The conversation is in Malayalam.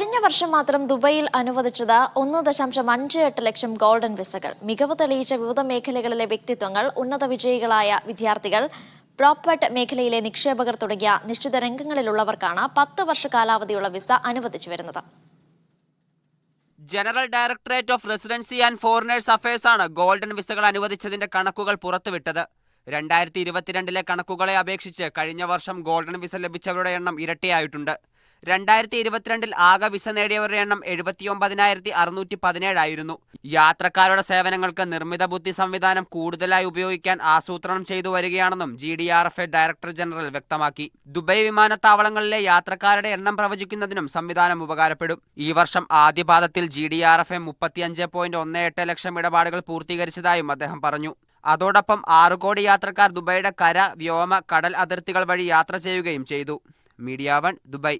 കഴിഞ്ഞ വർഷം മാത്രം ദുബൈയിൽ അനുവദിച്ചത് ഒന്ന് ദശാംശം അഞ്ച് എട്ട് ലക്ഷം ഗോൾഡൻ വിസകൾ. മികവ് തെളിയിച്ച വിവിധ മേഖലകളിലെ വ്യക്തിത്വങ്ങൾ ഉന്നത വിജയികളായ വിദ്യാർത്ഥികൾ പ്രോപ്പർട്ട് മേഖലയിലെ നിക്ഷേപകർ തുടങ്ങിയ നിശ്ചിത രംഗങ്ങളിലുള്ളവർക്കാണ് പത്ത് വർഷ കാലാവധിയുള്ള വിസ അനുവദിച്ചു വരുന്നത്. General directorate of residency and foreigners affairs ആണ് ഗോൾഡൻ വിസകൾ അനുവദിച്ചതിന്റെ കണക്കുകൾ പുറത്തുവിട്ടത്. രണ്ടായിരത്തി ഇരുപത്തിരണ്ടിലെ കണക്കുകളെ അപേക്ഷിച്ച് കഴിഞ്ഞ വർഷം ഗോൾഡൻ വിസ ലഭിച്ചവരുടെ എണ്ണം ഇരട്ടിയായിട്ടുണ്ട്. രണ്ടായിരത്തി ഇരുപത്തിരണ്ടിൽ ആകെ വിസ നേടിയവരുടെ എണ്ണം എഴുപത്തിയൊമ്പതിനായിരത്തി അറുന്നൂറ്റി പതിനേഴായിരുന്നു യാത്രക്കാരുടെ സേവനങ്ങൾക്ക് നിർമ്മിത ബുദ്ധി സംവിധാനം കൂടുതലായി ഉപയോഗിക്കാൻ ആസൂത്രണം ചെയ്തു വരികയാണെന്നും G D R F A director general വ്യക്തമാക്കി. ദുബൈ വിമാനത്താവളങ്ങളിലെ യാത്രക്കാരുടെ എണ്ണം പ്രവചിക്കുന്നതിനും സംവിധാനം ഉപകാരപ്പെടും. ഈ വർഷം ആദ്യപാദത്തിൽ G D R F A മുപ്പത്തിയഞ്ച് പോയിന്റ് ഒന്ന് എട്ട് ലക്ഷം ഇടപാടുകൾ പൂർത്തീകരിച്ചതായും അദ്ദേഹം പറഞ്ഞു. അതോടൊപ്പം ആറു കോടി യാത്രക്കാർ ദുബൈയുടെ കര വ്യോമ കടൽ അതിർത്തികൾ വഴി യാത്ര ചെയ്യുകയും ചെയ്തു. Media one Dubai.